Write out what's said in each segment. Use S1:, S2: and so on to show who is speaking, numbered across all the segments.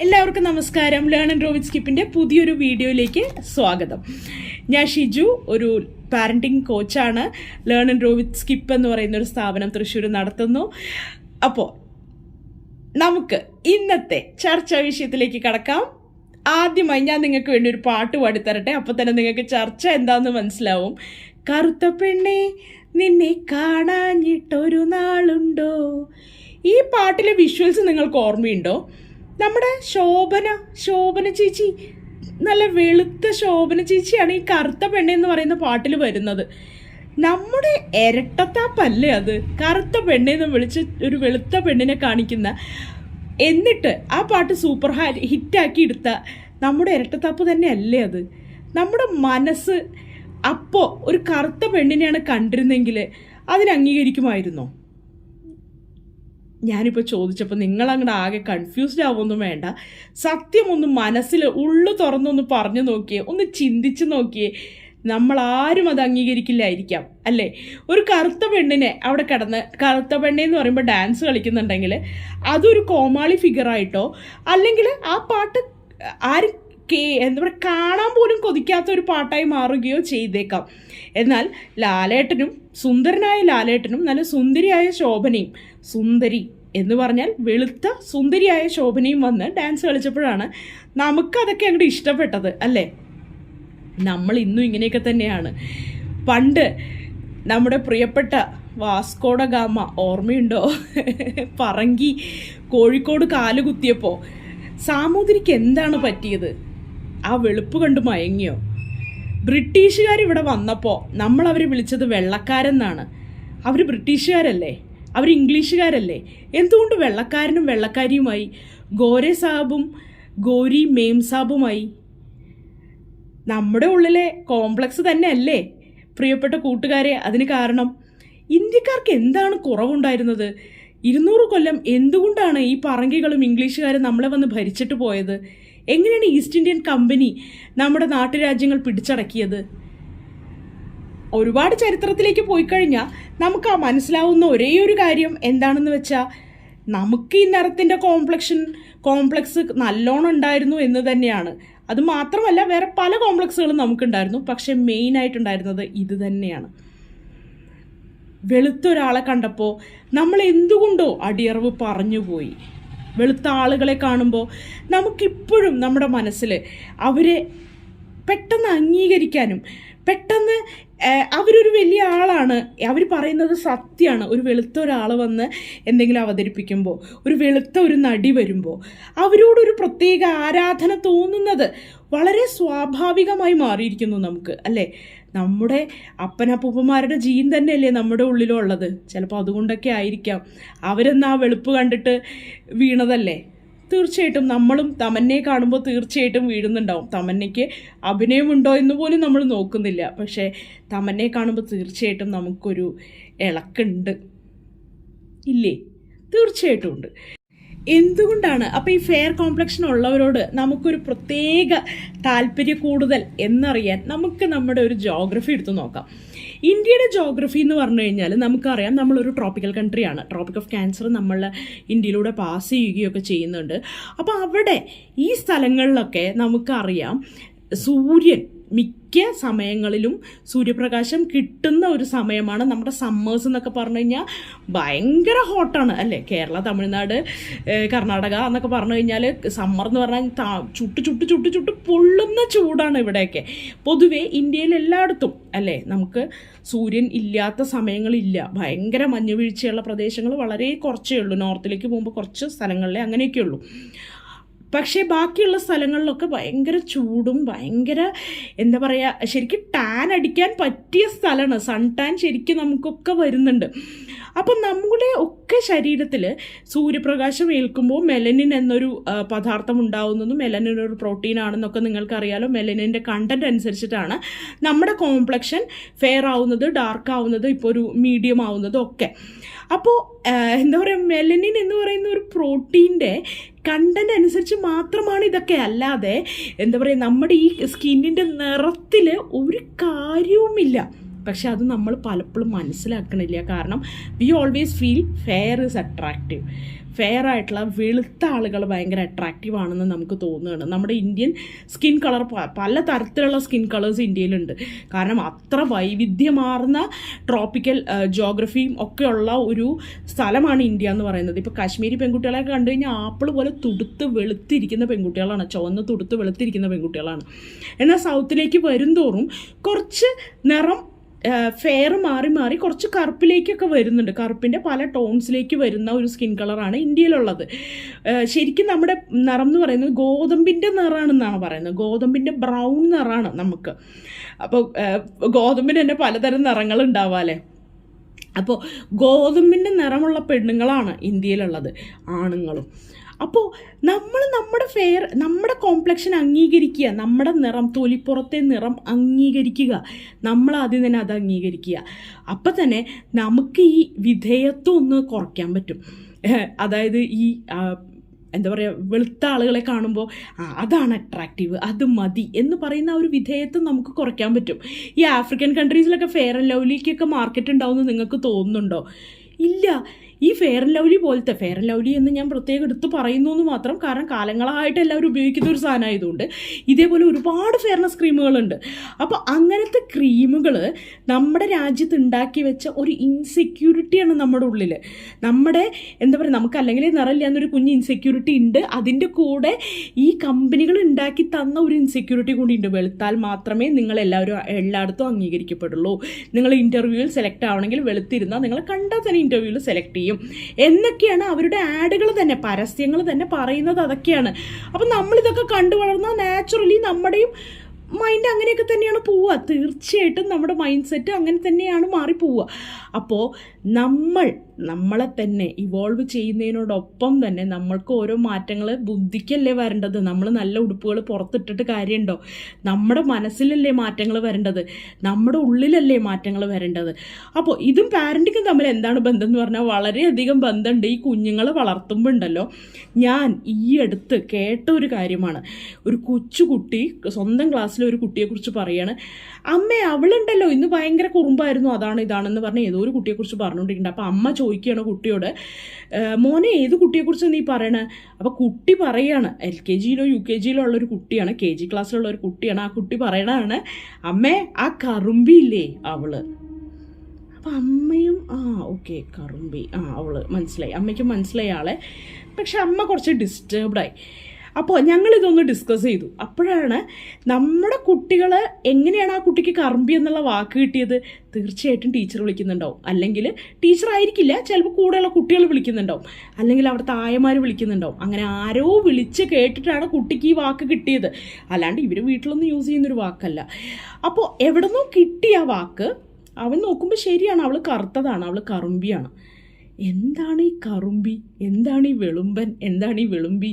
S1: എല്ലാവർക്കും നമസ്കാരം. Learn and റോവിത് സ്കിപ്പിന്റെ പുതിയൊരു വീഡിയോയിലേക്ക് സ്വാഗതം. ഞാൻ ഷിജു ഒരു പാരന്റിംഗ് കോച്ചാണ് ലേൺ ആൻഡ് റോവിത് സ്കിപ്പ് എന്ന് പറയുന്ന ഒരു സ്ഥാപനം തൃശ്ശൂർ നടത്തുന്നു. അപ്പോൾ നമുക്ക് ഇന്നത്തെ ചർച്ചാ വിഷയത്തിലേക്ക് കടക്കാം. ആദ്യമായി ഞാൻ നിങ്ങൾക്ക് വേണ്ടി ഒരു പാട്ട് പാടിത്തരട്ടെ. അപ്പോൾ തന്നെ നിങ്ങൾക്ക് ചർച്ച എന്താണെന്ന് മനസ്സിലാവും. കറുത്ത പെണ്ണെ നിന്നെ കാണാഞ്ഞിട്ടൊരു നാളുണ്ടോ? ഈ പാട്ടിലെ വിഷ്വൽസ് നിങ്ങൾക്ക് ഓർമ്മയുണ്ടോ? നമ്മുടെ ശോഭന ശോഭന ചേച്ചി നല്ല വെളുത്ത ശോഭന ചേച്ചിയാണ് ഈ കറുത്ത പെണ്ണെന്ന് പറയുന്ന പാട്ടിൽ വരുന്നത്. നമ്മുടെ ഇരട്ടത്താപ്പല്ലേ അത്? കറുത്ത പെണ്ണെന്ന് വിളിച്ച് ഒരു വെളുത്ത പെണ്ണിനെ കാണിക്കുന്ന. എന്നിട്ട് ആ പാട്ട് സൂപ്പർ ഹിറ്റാക്കി എടുത്ത നമ്മുടെ ഇരട്ടത്താപ്പ് തന്നെ അല്ലേ അത്? നമ്മുടെ മനസ്സ് അപ്പോൾ ഒരു കറുത്ത പെണ്ണിനെയാണ് കണ്ടിരുന്നെങ്കിൽ അതിന് അംഗീകരിക്കുമായിരുന്നോ? ഞാനിപ്പോൾ ചോദിച്ചപ്പോൾ നിങ്ങൾ അങ്ങോട്ട് ആകെ കൺഫ്യൂസ്ഡ് ആവുമൊന്നും വേണ്ട. സത്യം ഒന്ന് മനസ്സിൽ ഉള്ളു തുറന്നൊന്ന് പറഞ്ഞു നോക്കിയേ ഒന്ന് ചിന്തിച്ച് നോക്കിയേ നമ്മൾ ആരും അത് അംഗീകരിക്കില്ലായിരിക്കാം അല്ലേ? ഒരു കറുത്ത പെണ്ണിനെ അവിടെ കിടന്ന് കറുത്ത പെണ്ണെന്ന് പറയുമ്പോൾ ഡാൻസ് കളിക്കുന്നുണ്ടെങ്കിൽ അതൊരു കോമാളി ഫിഗറായിട്ടോ അല്ലെങ്കിൽ ആ പാട്ട് ആരും കേ എന്താ പറയുക കാണാൻ പോലും കൊതിക്കാത്ത ഒരു പാട്ടായി മാറുകയോ ചെയ്തേക്കാം. എന്നാൽ ലാലേട്ടനും സുന്ദരനായ ലാലേട്ടനും നല്ല സുന്ദരിയായ ശോഭനയും സുന്ദരി എന്ന് പറഞ്ഞാൽ വെളുത്ത സുന്ദരിയായ ശോഭനയും വന്ന് ഡാൻസ് കളിച്ചപ്പോഴാണ് നമുക്കതൊക്കെ അങ്ങോട്ട് ഇഷ്ടപ്പെട്ടത് അല്ലേ? നമ്മൾ ഇന്നും ഇങ്ങനെയൊക്കെ തന്നെയാണ്. പണ്ട് നമ്മുടെ പ്രിയപ്പെട്ട വാസ്കോഡ ഗാമ ഓർമ്മയുണ്ടോ? പറങ്കി കോഴിക്കോട് കാലുകുത്തിയപ്പോൾ സാമൂതിരിക്ക് എന്താണ് പറ്റിയത്? ആ വെളുപ്പ് കണ്ട് മയങ്ങിയോ? ബ്രിട്ടീഷുകാർ ഇവിടെ വന്നപ്പോൾ നമ്മൾ അവരെ വിളിച്ചത് വെള്ളക്കാരെന്നാണ്. അവർ ബ്രിട്ടീഷുകാരല്ലേ? അവർ ഇംഗ്ലീഷുകാരല്ലേ? എന്തുകൊണ്ട് വെള്ളക്കാരനും വെള്ളക്കാരിയുമായി ഗോരെ സാബും ഗോരി മേം സാബുമായി? നമ്മുടെ ഉള്ളിലെ കോംപ്ലക്സ് തന്നെ അല്ലേ പ്രിയപ്പെട്ട കൂട്ടുകാരെ അതിന് കാരണം ഇന്ത്യക്കാർക്ക് എന്താണ് കുറവുണ്ടായിരുന്നത്? ഇരുന്നൂറ് കൊല്ലം എന്തുകൊണ്ടാണ് ഈ പറങ്കികളും ഇംഗ്ലീഷുകാരും നമ്മളെ വന്ന് ഭരിച്ചിട്ട് പോയത്? എങ്ങനെയാണ് ഈസ്റ്റ് ഇന്ത്യൻ കമ്പനി നമ്മുടെ നാട്ടുരാജ്യങ്ങൾ പിടിച്ചടക്കിയത്? ഒരുപാട് ചരിത്രത്തിലേക്ക് പോയി കഴിഞ്ഞാൽ നമുക്ക് ആ മനസ്സിലാവുന്ന ഒരേ ഒരു കാര്യം എന്താണെന്ന് വെച്ചാൽ നമുക്ക് ഈ നിറത്തിന്റെ കോംപ്ലക്ഷൻ കോംപ്ലക്സ് നല്ലോണം ഉണ്ടായിരുന്നു എന്ന് തന്നെയാണ്. അത് മാത്രമല്ല വേറെ പല കോംപ്ലക്സുകളും നമുക്കുണ്ടായിരുന്നു. പക്ഷെ മെയിൻ ആയിട്ടുണ്ടായിരുന്നത് ഇത് തന്നെയാണ്. വെളുത്തൊരാളെ കണ്ടപ്പോൾ നമ്മൾ എന്തുകൊണ്ടോ അടിയറവ് പറഞ്ഞുപോയി. വെളുത്ത ആളുകളെ കാണുമ്പോൾ നമുക്കിപ്പോഴും നമ്മുടെ മനസ്സിൽ അവരെ പെട്ടെന്ന് അംഗീകരിക്കാനും പെട്ടെന്ന് അവരൊരു വലിയ ആളാണ്. അവർ പറയുന്നത് സത്യമാണ് ഒരു വെളുത്ത ഒരാൾ വന്ന് എന്തെങ്കിലും അവതരിപ്പിക്കുമ്പോൾ ഒരു വെളുത്ത ഒരു നടി വരുമ്പോൾ അവരോടൊരു പ്രത്യേക ആരാധന തോന്നുന്നത് വളരെ സ്വാഭാവികമായി മാറിയിരിക്കുന്നു നമുക്ക് അല്ലേ? നമ്മുടെ അപ്പനപ്പൂപ്പന്മാരുടെ ജീൻ തന്നെയല്ലേ നമ്മുടെ ഉള്ളിലുള്ളത്. ചിലപ്പോൾ അതുകൊണ്ടൊക്കെ ആയിരിക്കാം. അവരെന്ന് ആ വെളുപ്പ് കണ്ടിട്ട് വീണതല്ലേ? തീർച്ചയായിട്ടും നമ്മളും തമന്നെ കാണുമ്പോൾ തീർച്ചയായിട്ടും വീഴുന്നുണ്ടാവും. തമന്നയ്ക്ക് അഭിനയമുണ്ടോ എന്ന് പോലും നമ്മൾ നോക്കുന്നില്ല. പക്ഷേ തമന്നെ കാണുമ്പോൾ തീർച്ചയായിട്ടും നമുക്കൊരു ഇളക്കുണ്ട്. ഇല്ലേ? തീർച്ചയായിട്ടും ഉണ്ട്. എന്തുകൊണ്ടാണ്? അപ്പോൾ ഈ ഫെയർ കോംപ്ലക്ഷൻ ഉള്ളവരോട് നമുക്കൊരു പ്രത്യേക താല്പര്യ കൂടുതൽ എന്നറിയാൻ നമുക്ക് നമ്മുടെ ഒരു ജോഗ്രഫി എടുത്തു നോക്കാം. ഇന്ത്യയുടെ ജോഗ്രഫി എന്ന് പറഞ്ഞു കഴിഞ്ഞാൽ നമുക്കറിയാം നമ്മളൊരു ട്രോപ്പിക്കൽ കൺട്രിയാണ് ട്രോപ്പിക് ഓഫ് ക്യാൻസർ നമ്മൾ ഇന്ത്യയിലൂടെ പാസ് ചെയ്യുകയൊക്കെ ചെയ്യുന്നുണ്ട്. അപ്പോൾ അവിടെ ഈ സ്ഥലങ്ങളിലൊക്കെ നമുക്കറിയാം സൂര്യൻ മിക്ക സമയങ്ങളിലും സൂര്യപ്രകാശം കിട്ടുന്ന ഒരു സമയമാണ്. നമ്മുടെ സമ്മേഴ്സ് എന്നൊക്കെ പറഞ്ഞു കഴിഞ്ഞാൽ ഭയങ്കര ഹോട്ടാണ് അല്ലേ? കേരള തമിഴ്നാട് കർണാടക എന്നൊക്കെ പറഞ്ഞു കഴിഞ്ഞാൽ സമ്മർ എന്ന് പറഞ്ഞാൽ ചുട്ട് ചുട്ട് ചുട്ട് ചുട്ട് പൊള്ളുന്ന ചൂടാണ് ഇവിടെയൊക്കെ. പൊതുവേ ഇന്ത്യയിൽ എല്ലായിടത്തും അല്ലേ? നമുക്ക് സൂര്യൻ ഇല്ലാത്ത സമയങ്ങളില്ല. ഭയങ്കര മഞ്ഞുവീഴ്ചയുള്ള പ്രദേശങ്ങൾ വളരെ കുറച്ചേ ഉള്ളൂ. നോർത്തിലേക്ക് പോകുമ്പോൾ കുറച്ച് സ്ഥലങ്ങളിലെ അങ്ങനെയൊക്കെ ഉള്ളൂ. പക്ഷേ ബാക്കിയുള്ള സ്ഥലങ്ങളിലൊക്കെ ഭയങ്കര ചൂടും ഭയങ്കര എന്താ പറയുക ശരിക്കും ടാൻ അടിക്കാൻ പറ്റിയ സ്ഥലമാണ്. സൺ ടാൻ ശരിക്കും നമുക്കൊക്കെ വരുന്നുണ്ട്. അപ്പം നമ്മുടെ ഒക്കെ ശരീരത്തിൽ സൂര്യപ്രകാശം ഏൽക്കുമ്പോൾ മെലനിൻ എന്നൊരു പദാർത്ഥം ഉണ്ടാവുന്നതും മെലനിൻ ഒരു പ്രോട്ടീൻ ആണെന്നൊക്കെ നിങ്ങൾക്കറിയാലോ. മെലനിന്റെ കണ്ടന്റ് അനുസരിച്ചിട്ടാണ് നമ്മുടെ കോംപ്ലക്ഷൻ ഫെയർ ആവുന്നത് ഡാർക്ക് ആവുന്നത് ഇപ്പോൾ ഒരു മീഡിയം ആവുന്നതും ഒക്കെ. അപ്പോൾ എന്താ പറയുക മെലനിൻ എന്ന് പറയുന്ന ഒരു പ്രോട്ടീന്റെ കണ്ടന്റ് അനുസരിച്ച് മാത്രമാണ് ഇതൊക്കെ. അല്ലാതെ എന്താ പറയുക നമ്മുടെ ഈ സ്കിന്നിന്റെ നിറത്തിൽ ഒരു കാര്യവുമില്ല. പക്ഷെ അത് നമ്മൾ പലപ്പോഴും മനസ്സിലാക്കണില്ല. കാരണം we always feel fair is attractive fair ആയിട്ടുള്ള വെളുത്ത ആളുകൾ ഭയങ്കര അട്രാക്റ്റീവ് ആണെന്ന് നമുക്ക് തോന്നുകയാണ്. നമ്മുടെ ഇന്ത്യൻ സ്കിൻ കളർ പല തരത്തിലുള്ള സ്കിൻ കളേഴ്സ് ഇന്ത്യയിലുണ്ട്. കാരണം അത്ര വൈവിധ്യമാർന്ന ട്രോപ്പിക്കൽ ജോഗ്രഫിയും ഒക്കെയുള്ള ഒരു സ്ഥലമാണ് ഇന്ത്യ എന്ന് പറയുന്നത്. ഇപ്പോൾ കാശ്മീരി പെൺകുട്ടികളെ കണ്ടു കഴിഞ്ഞാൽ ആപ്പിൾ പോലെ തുടുത്ത് വെളുത്തിരിക്കുന്ന പെൺകുട്ടികളാണ്. ചുവന്ന് തുടുത്ത് വെളുത്തിരിക്കുന്ന പെൺകുട്ടികളാണ്. എന്നാൽ സൗത്തിലേക്ക് വരുംതോറും കുറച്ച് നിറം ഫെയർ മാറി മാറി കുറച്ച് കറുപ്പിലേക്കൊക്കെ വരുന്നുണ്ട്. കറുപ്പിന്റെ പല ടോൺസിലേക്ക് വരുന്ന ഒരു സ്കിൻ കളറാണ് ഇന്ത്യയിലുള്ളത്. ശരിക്കും നമ്മുടെ നിറം എന്ന് പറയുന്നത് ഗോതമ്പിന്റെ നിറമാണെന്നാണ് പറയുന്നത്. ഗോതമ്പിന്റെ ബ്രൗൺ നിറമാണ് നമുക്ക്. അപ്പോൾ ഗോതമ്പിന് തന്നെ പലതരം നിറങ്ങൾ ഉണ്ടാവാല്ലേ അപ്പോൾ ഗോതമ്പിന്റെ നിറമുള്ള പെണ്ണുങ്ങളാണ് ഇന്ത്യയിലുള്ളത്. ആണുങ്ങളും. അപ്പോൾ നമ്മൾ നമ്മുടെ ഫെയർ നമ്മുടെ കോംപ്ലക്ഷൻ അംഗീകരിക്കുക നമ്മുടെ നിറം തൊലിപ്പുറത്തെ നിറം അംഗീകരിക്കുക നമ്മൾ ആദ്യം തന്നെ അത് അംഗീകരിക്കുക. അപ്പം തന്നെ നമുക്ക് ഈ വിധേയത്വം ഒന്ന് കുറയ്ക്കാൻ പറ്റും. അതായത് ഈ എന്താ പറയുക വെളുത്ത ആളുകളെ കാണുമ്പോൾ അതാണ് അട്രാക്റ്റീവ് അത് മതി എന്ന് പറയുന്ന ഒരു വിധേയത്വം നമുക്ക് കുറയ്ക്കാൻ പറ്റും. ഈ ആഫ്രിക്കൻ കൺട്രീസിലൊക്കെ ഫെയർ ആൻഡ് ലവ്ലിക്കൊക്കെ മാർക്കറ്റ് ഉണ്ടാവുമെന്ന് നിങ്ങൾക്ക് തോന്നുന്നുണ്ടോ? ഇല്ല. ഈ ഫെയർ ആൻഡ് ലവ്ലി പോലത്തെ ഫെയർ ആൻഡ് ലവ്ലി എന്ന് ഞാൻ പ്രത്യേകം എടുത്ത് പറയുന്നു എന്ന് മാത്രം കാരണം കാലങ്ങളായിട്ട് എല്ലാവരും ഉപയോഗിക്കുന്ന ഒരു സാധനമായതുകൊണ്ട് ഇതേപോലെ ഒരുപാട് ഫെയർനെസ് ക്രീമുകളുണ്ട് അപ്പോൾ അങ്ങനത്തെ ക്രീമുകൾ നമ്മുടെ രാജ്യത്ത് ഉണ്ടാക്കി വെച്ച ഒരു ഇൻസെക്യൂരിറ്റിയാണ് നമ്മുടെ ഉള്ളിൽ നമ്മുടെ എന്താ പറയുക നമുക്ക് അല്ലെങ്കിൽ നിറയില്ല എന്നൊരു കുഞ്ഞ് ഇൻസെക്യൂരിറ്റി ഉണ്ട്. അതിന്റെ കൂടെ ഈ കമ്പനികൾ ഉണ്ടാക്കി തന്ന ഒരു ഇൻസെക്യൂരിറ്റി കൂടി ഉണ്ട്. വെളുത്താൽ മാത്രമേ നിങ്ങൾ എല്ലാവരും എല്ലായിടത്തും അംഗീകരിക്കപ്പെടുള്ളൂ. നിങ്ങൾ ഇന്റർവ്യൂവിൽ സെലക്ട് ആവണമെങ്കിൽ വെളുത്തിരുന്നാൽ നിങ്ങളെ കണ്ടാൽ തന്നെ ഇന്റർവ്യൂവിൽ സെലക്ട് ചെയ്യും. എന്നൊക്കെയാണ് അവരുടെ ആഡുകൾ തന്നെ പരസ്യങ്ങൾ തന്നെ പറയുന്നത് അതൊക്കെയാണ്. അപ്പം നമ്മളിതൊക്കെ കണ്ടു വളർന്നാൽ നാച്ചുറലി നമ്മുടെയും മൈൻഡ് അങ്ങനെയൊക്കെ തന്നെയാണ് പോവുക. തീർച്ചയായിട്ടും നമ്മുടെ മൈൻഡ് സെറ്റ് അങ്ങനെ തന്നെയാണ് മാറിപ്പോവുക. പോവുക അപ്പോൾ നമ്മൾ നമ്മളെ തന്നെ ഇവോൾവ് ചെയ്യുന്നതിനോടൊപ്പം തന്നെ നമ്മൾക്ക് ഓരോ മാറ്റങ്ങൾ ബുദ്ധിക്കല്ലേ വരേണ്ടത്? നമ്മൾ നല്ല ഉടുപ്പുകൾ പുറത്തിട്ടിട്ട് കാര്യമുണ്ടോ നമ്മുടെ മനസ്സിലല്ലേ മാറ്റങ്ങൾ വരേണ്ടത്? നമ്മുടെ ഉള്ളിലല്ലേ മാറ്റങ്ങൾ വരേണ്ടത്? അപ്പോൾ ഇതും പാരന്റിങ്ങും തമ്മിൽ എന്താണ് ബന്ധം എന്ന് പറഞ്ഞാൽ വളരെയധികം ബന്ധമുണ്ട് ഈ കുഞ്ഞുങ്ങളെ വളർത്തുമ്പോൾ ഉണ്ടല്ലോ ഞാൻ ഈ അടുത്ത് കേട്ട ഒരു കാര്യമാണ്. ഒരു കൊച്ചുകുട്ടി സ്വന്തം ക്ലാസ്സിലെ ഒരു കുട്ടിയെക്കുറിച്ച് പറയാണ്. അമ്മേ അവളുണ്ടല്ലോ. ഇന്ന് ഭയങ്കര കുറുമ്പായിരുന്നു. അതാണ് ഇതാണെന്ന് പറഞ്ഞ് ഏതോ ഒരു കുട്ടിയെക്കുറിച്ച് പറഞ്ഞുകൊണ്ടിരിക്കുന്നുണ്ട് അപ്പോൾ അമ്മ ചോദിക്കുകയാണ് കുട്ടിയോട് "ഏഹ്, മോനെ ഏത് കുട്ടിയെക്കുറിച്ച് നീ പറയണേ? അപ്പോൾ കുട്ടി പറയാണ് എൽ കെ ജിയിലോ യു കെ ജിയിലോ ഉള്ളൊരു കുട്ടിയാണ് കെ ജി ക്ലാസ്സിലുള്ള ഒരു കുട്ടിയാണ് ആ കുട്ടി പറയണതാണ് അമ്മേ ആ കറുമ്പിയില്ലേ അവൾ? അപ്പം അമ്മയും ആ ഓക്കെ കറുമ്പി ആ അവൾ മനസ്സിലായി. അമ്മയ്ക്ക് മനസ്സിലായി ആളെ. പക്ഷെ അമ്മ കുറച്ച് ഡിസ്റ്റർബ്ഡായി അപ്പോൾ ഞങ്ങളിതൊന്ന് ഡിസ്കസ് ചെയ്തു. അപ്പോഴാണ് നമ്മുടെ കുട്ടികൾ എങ്ങനെയാണ് ആ കുട്ടിക്ക് കറമ്പി എന്നുള്ള വാക്ക് കിട്ടിയത്? തീർച്ചയായിട്ടും ടീച്ചർ വിളിക്കുന്നുണ്ടാവും. അല്ലെങ്കിൽ ടീച്ചർ ആയിരിക്കില്ല ചിലപ്പോൾ കൂടെയുള്ള കുട്ടികൾ വിളിക്കുന്നുണ്ടാവും. അല്ലെങ്കിൽ അവിടുത്തെ ആയമാർ വിളിക്കുന്നുണ്ടാവും. അങ്ങനെ ആരോ വിളിച്ച് കേട്ടിട്ടാണ് കുട്ടിക്ക് ഈ വാക്ക് കിട്ടിയത്. അല്ലാണ്ട് ഇവർ വീട്ടിലൊന്നും യൂസ് ചെയ്യുന്നൊരു വാക്കല്ല. അപ്പോൾ എവിടെ നിന്നോ കിട്ടിയ വാക്ക് അവൻ നോക്കുമ്പോൾ ശരിയാണ്. അവൾ കറുത്തതാണ്. അവൾ കറുമ്പിയാണ്. എന്താണ് ഈ കറുമ്പി? എന്താണ് ഈ വെളുമ്പൻ? എന്താണ് ഈ വെളുമ്പി?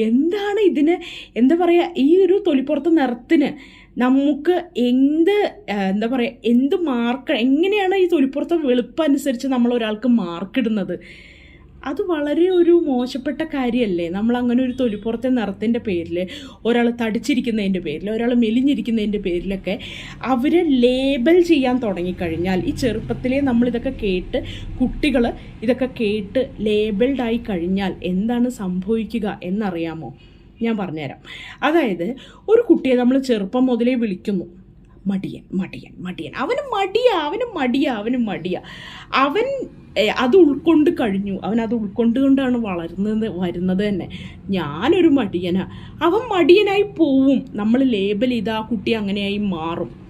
S1: എന്താണ് ഇതിന് എന്താ പറയുക ഈ ഒരു തൊലിപ്പുറത്ത് നിറത്തിന് നമുക്ക് എന്ത് എന്താ പറയുക എന്ത് മാർക്ക് എങ്ങനെയാണ് ഈ തൊലിപ്പുറത്തെ വെളുപ്പനുസരിച്ച് നമ്മൾ ഒരാൾക്ക് മാർക്കിടുന്നത് അത് വളരെ ഒരു മോശപ്പെട്ട കാര്യമല്ലേ നമ്മൾ അങ്ങനെ ഒരു തൊലിപ്പുറത്തെ നിറത്തിന്റെ പേരിൽ ഒരാൾ തടിച്ചിരിക്കുന്നതിന്റെ പേരിൽ ഒരാൾ മെലിഞ്ഞിരിക്കുന്നതിന്റെ പേരിലൊക്കെ അവരെ ലേബൽ ചെയ്യാൻ തുടങ്ങിക്കഴിഞ്ഞാൽ ഈ ചെറുപ്പത്തിലേ നമ്മളിതൊക്കെ കേട്ട് കുട്ടികൾ ഇതൊക്കെ കേട്ട് ലേബിൾഡായി കഴിഞ്ഞാൽ എന്താണ് സംഭവിക്കുക എന്നറിയാമോ? ഞാൻ പറഞ്ഞുതരാം. അതായത് ഒരു കുട്ടിയെ നമ്മൾ ചെറുപ്പം മുതലേ വിളിക്കുന്നു. മടിയൻ മടിയൻ മടിയൻ. അവന് മടിയാ അവന് മടിയാ അവന് മടിയാ. അവൻ അത് ഉൾക്കൊണ്ട് കഴിഞ്ഞു. അവൻ അത് ഉൾക്കൊണ്ടുകൊണ്ടാണ് വളർന്നത് വരുന്നത് തന്നെ. ഞാനൊരു മടിയനാ. അവൻ മടിയനായി പോവും. നമ്മൾ ലേബൽ ചെയ്ത് ആ കുട്ടി അങ്ങനെയായി മാറും.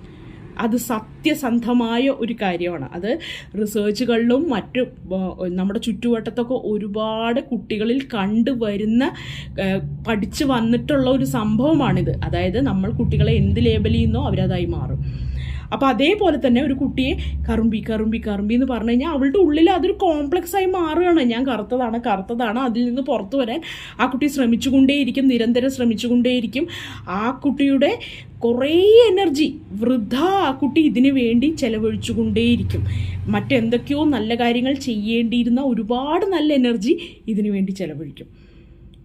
S1: അത് സത്യസന്ധമായ ഒരു കാര്യമാണ്. അത് റിസേർച്ചുകളിലും മറ്റു നമ്മുടെ ചുറ്റുവട്ടത്തൊക്കെ ഒരുപാട് കുട്ടികളിൽ കണ്ടുവരുന്ന പഠിച്ചു വന്നിട്ടുള്ള ഒരു സംഭവമാണിത്. അതായത് നമ്മൾ കുട്ടികളെ എന്ത് ലേബൽ ചെയ്യുന്നോ അവരതായി മാറും. അപ്പോൾ അതേപോലെ തന്നെ ഒരു കുട്ടിയെ കറുമ്പി കറുമ്പി കറുമ്പി എന്ന് പറഞ്ഞു കഴിഞ്ഞാൽ അവളുടെ ഉള്ളിൽ അതൊരു കോംപ്ലക്സ് ആയി മാറുകയാണ്. ഞാൻ കറുത്തതാണ് കറുത്തതാണ്. അതിൽ നിന്ന് പുറത്തു വരാൻ ആ കുട്ടി ശ്രമിച്ചുകൊണ്ടേയിരിക്കും നിരന്തരം ശ്രമിച്ചുകൊണ്ടേയിരിക്കും. ആ കുട്ടിയുടെ കുറേ എനർജി വൃദ്ധ ആ കുട്ടി ഇതിനു വേണ്ടി ചെലവഴിച്ചുകൊണ്ടേയിരിക്കും. മറ്റെന്തൊക്കെയോ നല്ല കാര്യങ്ങൾ ചെയ്യേണ്ടിയിരുന്ന ഒരുപാട് നല്ല എനർജി ഇതിനു വേണ്ടി ചെലവഴിക്കും.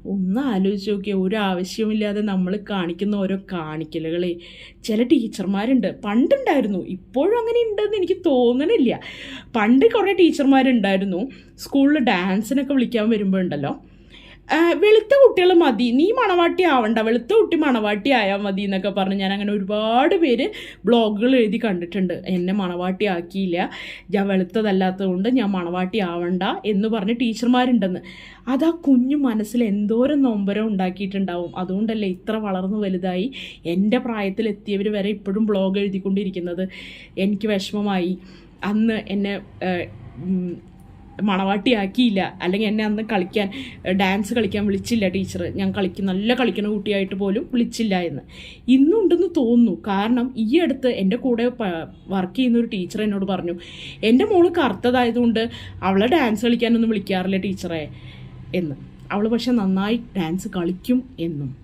S1: ഒന്ന് ആലോചിച്ച് നോക്കിയാൽ ഒരു ആവശ്യമില്ലാതെ നമ്മൾ കാണിക്കുന്ന ഓരോ കാണിക്കലുകളെ. ചില ടീച്ചർമാരുണ്ട്. പണ്ടുണ്ടായിരുന്നു. ഇപ്പോഴും അങ്ങനെ ഉണ്ടെന്ന് എനിക്ക് തോന്നണില്ല. പണ്ട് കുറേ ടീച്ചർമാരുണ്ടായിരുന്നു. സ്കൂളിൽ ഡാൻസിനൊക്കെ വിളിക്കാൻ ആ, വെളുത്ത കുട്ടികൾ മതി. നീ മണവാട്ടി ആവണ്ട. വെളുത്ത കുട്ടി മണവാട്ടി ആയാൽ മതി എന്നൊക്കെ പറഞ്ഞ് ഞാൻ അങ്ങനെ ഒരുപാട് പേര് ബ്ലോഗുകൾ എഴുതി കണ്ടിട്ടുണ്ട്. എന്നെ മണവാട്ടി ആക്കിയില്ല. ഞാൻ വെളുത്തതല്ലാത്തതുകൊണ്ട് ഞാൻ മണവാട്ടി ആവണ്ട എന്ന് പറഞ്ഞ് ടീച്ചർമാരുണ്ടെന്ന്. അത് ആ കുഞ്ഞു മനസ്സിൽ എന്തോരം നൊമ്പരം ഉണ്ടാക്കിയിട്ടുണ്ടാവും. അതുകൊണ്ടല്ലേ ഇത്ര വളർന്നു വലുതായി എന്റെ പ്രായത്തിലെത്തിയവർ വരെ ഇപ്പോഴും ബ്ലോഗ് എഴുതിക്കൊണ്ടിരിക്കുന്നത്. എനിക്ക് വിഷമമായി. അന്ന് എന്നെ മണവാട്ടിയാക്കിയില്ല. അല്ലെങ്കിൽ എന്നെ അന്ന് കളിക്കാൻ ഡാൻസ് കളിക്കാൻ വിളിച്ചില്ല ടീച്ചർ ഞാൻ കളിക്കും നല്ല കളിക്കുന്ന കുട്ടിയായിട്ട് പോലും വിളിച്ചില്ല എന്ന്. ഇന്നുണ്ടെന്ന് തോന്നുന്നു. കാരണം ഈ അടുത്ത് എന്റെ കൂടെ വർക്ക് ചെയ്യുന്ന ഒരു ടീച്ചർ എന്നോട് പറഞ്ഞു എന്റെ മോൾ കറുത്തതായതുകൊണ്ട് അവളെ ഡാൻസ് കളിക്കാനൊന്നും വിളിക്കാറില്ല ടീച്ചറെ എന്ന്. അവൾ പക്ഷെ നന്നായി ഡാൻസ് കളിക്കും എന്നും.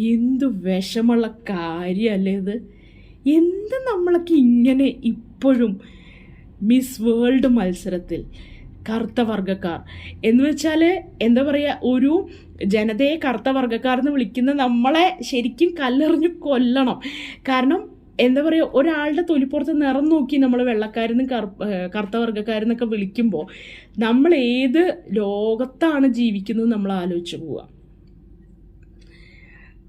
S1: എന്ത് വിഷമുള്ള കാര്യമല്ലേ ഇത്? എന്ത് നമ്മളൊക്കെ ഇങ്ങനെ ഇപ്പോഴും മിസ് വേൾഡ് മത്സരത്തിൽ കറുത്ത വർഗക്കാർ എന്ന് വെച്ചാൽ എന്താ പറയുക ഒരു ജനതയെ കറുത്ത വർഗക്കാർ എന്ന് വിളിക്കുന്ന നമ്മളെ ശരിക്കും കല്ലെറിഞ്ഞ് കൊല്ലണം. കാരണം എന്താ പറയുക ഒരാളുടെ തൊലിപ്പുറത്ത് നിറം നോക്കി നമ്മൾ വെള്ളക്കാരെന്നും കറു കറുത്ത വർഗക്കാരെന്നൊക്കെ വിളിക്കുമ്പോൾ നമ്മൾ ഏത് ലോകത്താണ് ജീവിക്കുന്നത് നമ്മൾ ആലോചിച്ച് പോവുക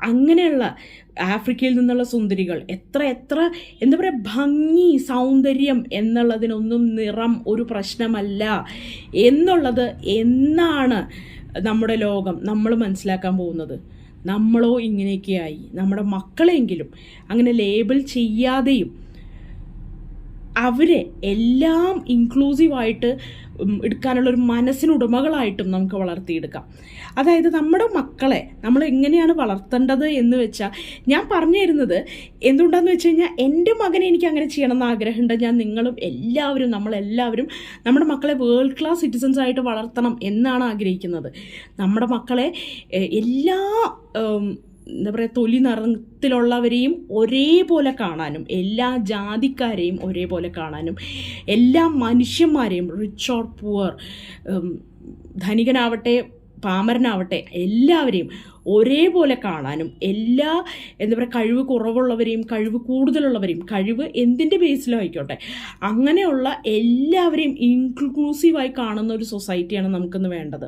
S1: അങ്ങനെയുള്ള ആഫ്രിക്കയിൽ നിന്നുള്ള സുന്ദരികൾ എത്ര എത്ര എന്താ പറയുക ഭംഗി സൗന്ദര്യം എന്നുള്ളതിനൊന്നും നിറം ഒരു പ്രശ്നമല്ല. എന്നുള്ളത് എന്നാണ് നമ്മുടെ ലോകം നമ്മൾ മനസ്സിലാക്കാൻ പോകുന്നത്. നമ്മളോ ഇങ്ങനെയൊക്കെയായി. നമ്മുടെ മക്കളെങ്കിലും അങ്ങനെ ലേബിൾ ചെയ്യാതെയും അവരെ എല്ലാം ഇൻക്ലൂസീവായിട്ട് ഉം, എടുക്കാനുള്ള ഒരു മനസ്സിനുടമകളായിട്ടും നമുക്ക് വളർത്തിയെടുക്കാം. അതായത് നമ്മുടെ മക്കളെ നമ്മൾ എങ്ങനെയാണ് വളർത്തേണ്ടത് എന്ന് വെച്ചാൽ ഞാൻ പറഞ്ഞു തരുന്നത് എന്തുകൊണ്ടാന്ന് വെച്ച് കഴിഞ്ഞാൽ എന്റെ മകനെ എനിക്ക് അങ്ങനെ ചെയ്യണം ചെയ്യണമെന്ന് ആഗ്രഹമുണ്ട്. ഞാൻ നിങ്ങളും എല്ലാവരും നമ്മളെല്ലാവരും നമ്മുടെ മക്കളെ വേൾഡ് ക്ലാസ് സിറ്റിസൻസ് ആയിട്ട് വളർത്തണം എന്നാണ് ആഗ്രഹിക്കുന്നത്. നമ്മുടെ മക്കളെ എല്ലാ എന്താ പറയുക തൊലി നിറത്തിലുള്ളവരെയും ഒരേപോലെ കാണാനും എല്ലാ ജാതിക്കാരെയും ഒരേപോലെ കാണാനും എല്ലാ മനുഷ്യന്മാരെയും റിച്ച് ഓർ പുവർ ധനികനാവട്ടെ പാമരനാവട്ടെ എല്ലാവരെയും ഒരേപോലെ കാണാനും എല്ലാ എന്താ പറയുക കഴിവ് കുറവുള്ളവരെയും കഴിവ് കൂടുതലുള്ളവരെയും കഴിവ് എന്തിന്റെ ബേസിലും ആയിക്കോട്ടെ അങ്ങനെയുള്ള എല്ലാവരെയും ഇൻക്ലൂസീവായി കാണുന്ന ഒരു സൊസൈറ്റിയാണ് നമുക്കിന്ന് വേണ്ടത്.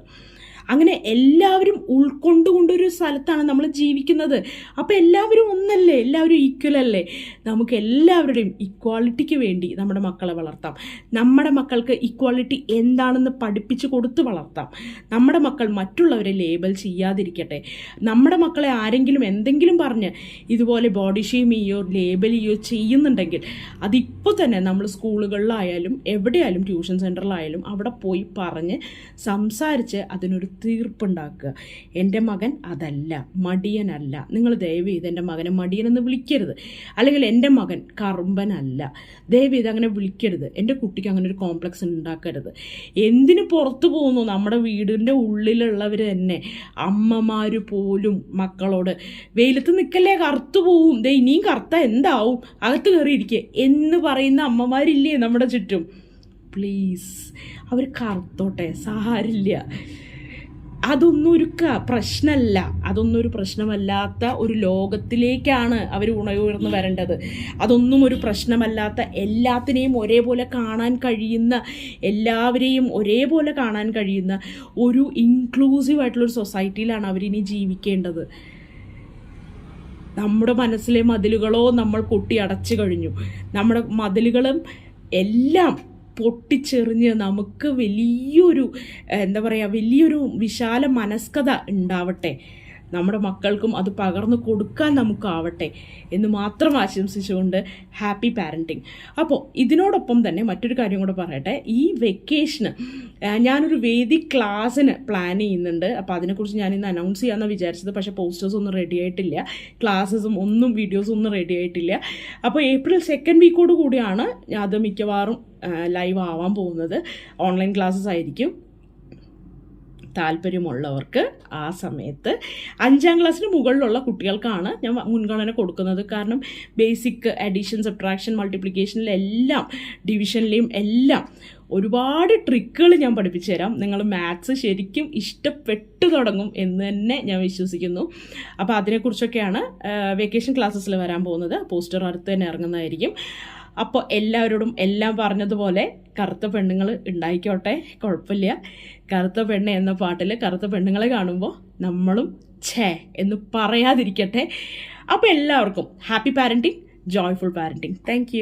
S1: അങ്ങനെ എല്ലാവരും ഉൾക്കൊണ്ടുകൊണ്ടൊരു സ്ഥലത്താണ് നമ്മൾ ജീവിക്കുന്നത്. അപ്പോൾ എല്ലാവരും ഒന്നല്ലേ? എല്ലാവരും ഈക്വൽ അല്ലേ? നമുക്ക് എല്ലാവരുടെയും ഇക്വാളിറ്റിക്ക് വേണ്ടി നമ്മുടെ മക്കളെ വളർത്താം. നമ്മുടെ മക്കൾക്ക് ഇക്വാളിറ്റി എന്താണെന്ന് പഠിപ്പിച്ച് കൊടുത്ത് വളർത്താം. നമ്മുടെ മക്കൾ മറ്റുള്ളവരെ ലേബൽ ചെയ്യാതിരിക്കട്ടെ. നമ്മുടെ മക്കളെ ആരെങ്കിലും എന്തെങ്കിലും പറഞ്ഞ് ഇതുപോലെ ബോഡി ഷെയിം ചെയ്യോ ലേബൽ ചെയ്യോ ചെയ്യുന്നുണ്ടെങ്കിൽ അതിപ്പോൾ തന്നെ നമ്മൾ സ്കൂളുകളിലായാലും എവിടെയായാലും ട്യൂഷൻ സെന്ററിലായാലും അവിടെ പോയി പറഞ്ഞ് സംസാരിച്ച് അതിനൊരു തീർപ്പുണ്ടാക്കുക. എന്റെ മകൻ അതല്ല മടിയനല്ല. നിങ്ങൾ ദയവ് ചെയ്ത് എന്റെ മകനെ മടിയനെന്ന് വിളിക്കരുത്. അല്ലെങ്കിൽ എന്റെ മകൻ കറുമ്പനല്ല. ദയവ് ചെയ്ത് അങ്ങനെ വിളിക്കരുത്. എന്റെ കുട്ടിക്ക് അങ്ങനെ ഒരു കോംപ്ലക്സ് ഉണ്ടാക്കരുത്. എന്തിനു പുറത്തു പോകുന്നു? നമ്മുടെ വീടിന്റെ ഉള്ളിലുള്ളവർ തന്നെ. അമ്മമാർ പോലും മക്കളോട് വെയിലത്ത് നിൽക്കല്ലേ കറുത്തു പോവും. ദേ ഇനിയും കറുത്ത എന്താവും? അകത്ത് കയറിയിരിക്കുക എന്ന് പറയുന്ന അമ്മമാരില്ലേ നമ്മുടെ ചുറ്റും. പ്ലീസ് അവർ കറുത്തോട്ടെ. സാരില്ല അതൊന്നും ഒരു പ്രശ്നമല്ല അതൊന്നും ഒരു പ്രശ്നമല്ലാത്ത ഒരു ലോകത്തിലേക്കാണ് അവർ ഉണയുയർന്നു വരേണ്ടത്. അതൊന്നും ഒരു പ്രശ്നമല്ലാത്ത എല്ലാത്തിനെയും ഒരേപോലെ കാണാൻ കഴിയുന്ന എല്ലാവരെയും ഒരേപോലെ കാണാൻ കഴിയുന്ന ഒരു ഇൻക്ലൂസീവ് ആയിട്ടുള്ളൊരു സൊസൈറ്റിയിലാണ് അവരിനി ജീവിക്കേണ്ടത്. നമ്മുടെ മനസ്സിലെ മതിലുകളോ നമ്മൾ കൊട്ടി അടച്ചു കഴിഞ്ഞു. നമ്മുടെ മതിലുകളും എല്ലാം പൊട്ടിച്ചെറിഞ്ഞ് നമുക്ക് വലിയൊരു എന്താ പറയുക വലിയൊരു വിശാല മനസ്കത ഉണ്ടാവട്ടെ. നമ്മുടെ മക്കൾക്കും അത് പകർന്നു കൊടുക്കാൻ നമുക്കാവട്ടെ എന്ന് മാത്രം ആശംസിച്ചുകൊണ്ട് ഹാപ്പി പാരന്റിങ്. അപ്പോൾ ഇതിനോടൊപ്പം തന്നെ മറ്റൊരു കാര്യം കൂടെ പറയട്ടെ. ഈ വെക്കേഷന് ഞാനൊരു വേദി ക്ലാസ്സിന് പ്ലാൻ ചെയ്യുന്നുണ്ട്. അപ്പോൾ അതിനെക്കുറിച്ച് ഞാൻ ഇന്ന് അനൗൺസ് ചെയ്യാമെന്നാണ് വിചാരിച്ചത്. പക്ഷേ പോസ്റ്റേഴ്സ് ഒന്നും റെഡി ആയിട്ടില്ല. ക്ലാസ്സസും ഒന്നും വീഡിയോസും ഒന്നും റെഡി ആയിട്ടില്ല. അപ്പോൾ ഏപ്രിൽ സെക്കൻഡ് വീക്കോട് കൂടിയാണ് അത് മിക്കവാറും ലൈവ് ആവാൻ പോകുന്നത് ഓൺലൈൻ ക്ലാസ്സസ് ആയിരിക്കും. താല്പര്യമുള്ളവർക്ക് ആ സമയത്ത് അഞ്ചാം ക്ലാസ്സിന് മുകളിലുള്ള കുട്ടികൾക്കാണ് ഞാൻ മുൻഗണന കൊടുക്കുന്നത്. കാരണം ബേസിക് അഡീഷൻ സബ്ട്രാക്ഷൻ മൾട്ടിപ്ലിക്കേഷനിലെല്ലാം ഡിവിഷനിലെയും എല്ലാം ഒരുപാട് ട്രിക്കുകൾ ഞാൻ പഠിപ്പിച്ചു തരാം. നിങ്ങൾ മാത്സ് ശരിക്കും ഇഷ്ടപ്പെട്ട് തുടങ്ങും എന്ന് തന്നെ ഞാൻ വിശ്വസിക്കുന്നു. അപ്പോൾ അതിനെക്കുറിച്ചൊക്കെയാണ് വെക്കേഷൻ ക്ലാസ്സസിൽ വരാൻ പോകുന്നത്. പോസ്റ്റർ അടുത്ത് തന്നെ ഇറങ്ങുന്നതായിരിക്കും. അപ്പോൾ എല്ലാവരോടും എല്ലാം പറഞ്ഞതുപോലെ കറുത്ത പെണ്ണുങ്ങൾ ഉണ്ടായിക്കോട്ടെ കുഴപ്പമില്ല. കറുത്ത പെണ്ണ് എന്ന പാട്ടിൽ കറുത്ത പെണ്ണുങ്ങളെ കാണുമ്പോൾ നമ്മളും ഛേ എന്ന് പറയാതിരിക്കട്ടെ. അപ്പോൾ എല്ലാവർക്കും happy parenting joyful parenting thank